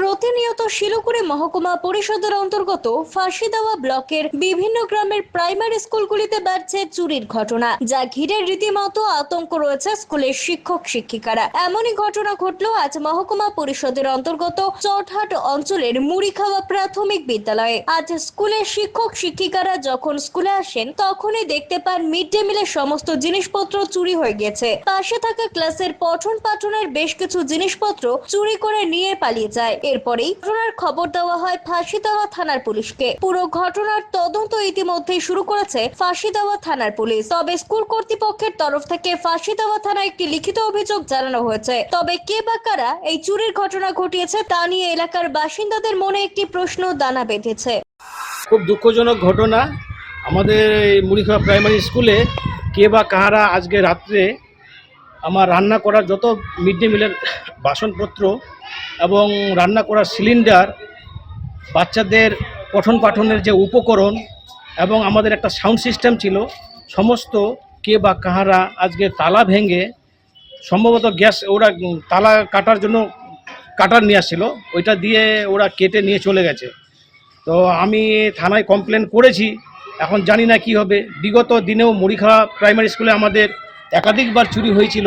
প্রতিনিয়ত শিলিগুড়ি মহকুমা পরিষদের অন্তর্গত ফাঁসি দেওয়া ব্লকের বিভিন্ন গ্রামের প্রাইমারি স্কুলগুলিতে বাড়ছে চুরির ঘটনা, যা ঘিরে রীতিমতো আতঙ্ক রয়েছে স্কুলের শিক্ষক শিক্ষিকারা। এমনই ঘটনা ঘটলো আজ মহকুমা পরিষদের অন্তর্গত চটহাট অঞ্চলের মুড়িখাওয়া প্রাথমিক বিদ্যালয়ে। আজ স্কুলের শিক্ষক শিক্ষিকারা যখন স্কুলে আসেন, তখনই দেখতে পান মিড ডে মিলের সমস্ত জিনিসপত্র চুরি হয়ে গেছে। পাশে থাকা ক্লাসের পঠন পাঠনের বেশ কিছু জিনিসপত্র চুরি করে নিয়ে পালিয়ে যায়। এরপরেই ঘটনার খবর দেওয়া হয় ফাঁসি দেওয়া থানার পুলিশকে। পুরো ঘটনার তদন্ত ইতিমধ্যেই শুরু করেছে ফাঁসি দেওয়া থানার পুলিশ। তবে স্কুল কর্তৃপক্ষের তরফ থেকে ফাঁসি দেওয়া থানায় একটি লিখিত অভিযোগ জানানো হয়েছে। তবে কে বা কারা এই চুরির ঘটনা ঘটিয়েছে তা নিয়ে এলাকার বাসিন্দাদের মনে একটি প্রশ্ন দানা বেঁধেছে। খুব দুঃখজনক ঘটনা। আমাদের এই মুড়িখা প্রাইমারি স্কুলে কে বা কাহারা আজকে রাত্রে আমার রান্না করার যত মিড ডে মিলের বাসনপত্র এবং রান্না করার সিলিন্ডার, বাচ্চাদের পঠন পাঠনের যে উপকরণ এবং আমাদের একটা সাউন্ড সিস্টেম ছিল, সমস্ত কে বা কাহারা আজকে তালা ভেঙে সম্ভবত গ্যাস ওরা তালা কাটার জন্য কাটার নিয়ে আসছিল, ওইটা দিয়ে ওরা কেটে নিয়ে চলে গেছে। তো আমি থানায় কমপ্লেন করেছি, এখন জানি না কি হবে। বিগত দিনেও মুড়িখাওয়া প্রাইমারি স্কুলে আমাদের একাধিকবার চুরি হয়েছিল।